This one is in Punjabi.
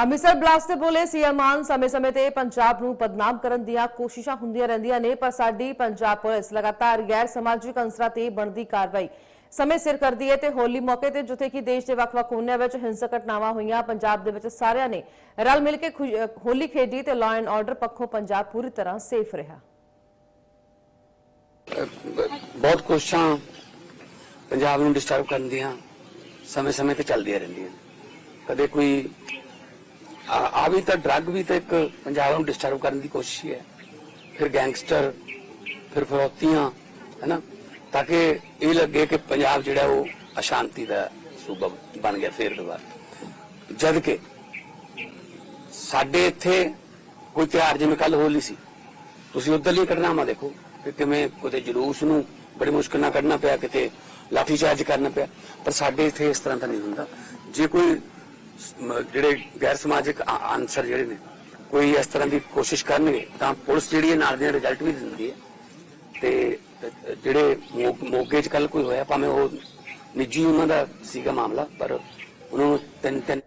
ਅੰਮ੍ਰਿਤਸਰ ਬਲਾਸਟ ਤੇ ਬੋਲੇ ਸੀਐਮ ਮਾਨ ਸਮੇਂ-ਸਮੇਂ ਤੇ ਪੰਜਾਬ ਨੂੰ ਬਦਨਾਮ ਕਰਨ ਦੀਆਂ ਕੋਸ਼ਿਸ਼ਾਂ ਹੁੰਦੀਆਂ ਰਹਿੰਦੀਆਂ ਨੇ, ਪਰ ਸਾਡੀ ਪੰਜਾਬ ਪੁਲਿਸ ਲਗਾਤਾਰ ਗੈਰ ਸਮਾਜਿਕ ਅੰਸਰਾਂ ਤੇ ਬਣਦੀ ਕਾਰਵਾਈ। ਸਮੇਂ ਸਿਰ ਕਰਦੀ ਹੈ ਤੇ ਹੋਲੀ ਮੌਕੇ ਤੇ ਜਿੱਥੇ ਕਿ ਦੇਸ਼ ਦੇ ਵੱਖ-ਵੱਖ ਕੋਨਿਆਂ ਵਿੱਚ ਹਿੰਸਕ ਘਟਨਾਵਾਂ ਹੋਈਆਂ, ਪੰਜਾਬ ਦੇ ਵਿੱਚ ਸਾਰਿਆਂ ਨੇ ਰਲ ਮਿਲ ਕੇ ਹੋਲੀ ਖੇਡੀ ਤੇ ਲਾਅ ਐਂਡ ਆਰਡਰ ਪੱਖੋਂ ਪੰਜਾਬ ਪੂਰੀ ਤਰ੍ਹਾਂ ਸੇਫ ਰਿਹਾ। ਬਹੁਤ ਕੋਸ਼ਿਸ਼ਾਂ ਪੰਜਾਬ ਨੂੰ ਡਿਸਟਰਬ ਕਰਨ ਦੀਆਂ ਸਮੇਂ-ਸਮੇਂ ਤੇ ਚੱਲਦੀਆਂ ਰਹਿੰਦੀਆਂ ਕਦੇ ਕੋਈ ਆ ਵੀ ਤਾਂ ਡਰੱਗ ਵੀ ਤਾਂ ਇੱਕ ਪੰਜਾਬ ਨੂੰ ਡਿਸਟਰਬ ਕਰਨ ਦੀ ਕੋਸ਼ਿਸ਼ ਹੀ ਹੈ। ਫਿਰ ਗੈਂਗਸਟਰ ਫਿਰ ਫਰੋਤੀਆਂ, ਹੈਨਾ? ਤਾਂ ਕਿ ਇਹ ਲੱਗੇ ਕਿ ਪੰਜਾਬ ਜਿਹੜਾ ਉਹ ਅਸ਼ਾਂਤੀ ਦਾ ਸੂਬਾ ਬਣ ਗਿਆ ਫੇਰ ਦੁਬਾਰਾ ਜਦ ਕਿ ਸਾਡੇ ਇੱਥੇ ਕੋਈ ਤਿਉਹਾਰ ਜਿਵੇਂ ਕੱਲ ਹੋਲੀ ਸੀ, ਤੁਸੀਂ ਉਧਰਲੀ ਘਟਨਾਵਾਂ ਦੇਖੋ ਕਿ ਕਿਵੇਂ ਕਿਤੇ ਜਲੂਸ ਨੂੰ ਬੜੀ ਮੁਸ਼ਕਲ ਨਾਲ ਕੱਢਣਾ ਪਿਆ, ਕਿਤੇ ਲਾਠੀ ਚਾਰਜ ਕਰਨਾ ਪਿਆ। ਪਰ ਸਾਡੇ ਇੱਥੇ ਇਸ ਤਰ੍ਹਾਂ ਦਾ ਨਹੀਂ ਹੁੰਦਾ। ਜੇ ਕੋਈ ਜਿਹੜੇ ਗੈਰ ਸਮਾਜਿਕ ਅ- ਅਨਸਰ ਜਿਹੜੇ ਨੇ, ਕੋਈ ਇਸ ਤਰ੍ਹਾਂ ਦੀ ਕੋਸ਼ਿਸ਼ ਕਰਨਗੇ, ਤਾਂ ਪੁਲਿਸ ਜਿਹੜੀ ਹੈ ਨਾਲ ਦੀ ਰਿਜ਼ਲਟ ਵੀ ਦਿੰਦੀ ਹੈ। ਤੇ ਜਿਹੜੇ ਮੋ- ਮੋਗੇ ਚ ਕੱਲ ਕੋਈ ਹੋਇਆ, ਭਾਵੇਂ ਉਹ ਨਿੱਜੀ ਉਹਨਾਂ ਦਾ ਸੀਗਾ ਮਾਮਲਾ, ਪਰ ਉਹਨਾਂ ਨੂੰ ਤਿੰਨ ਤਿੰਨ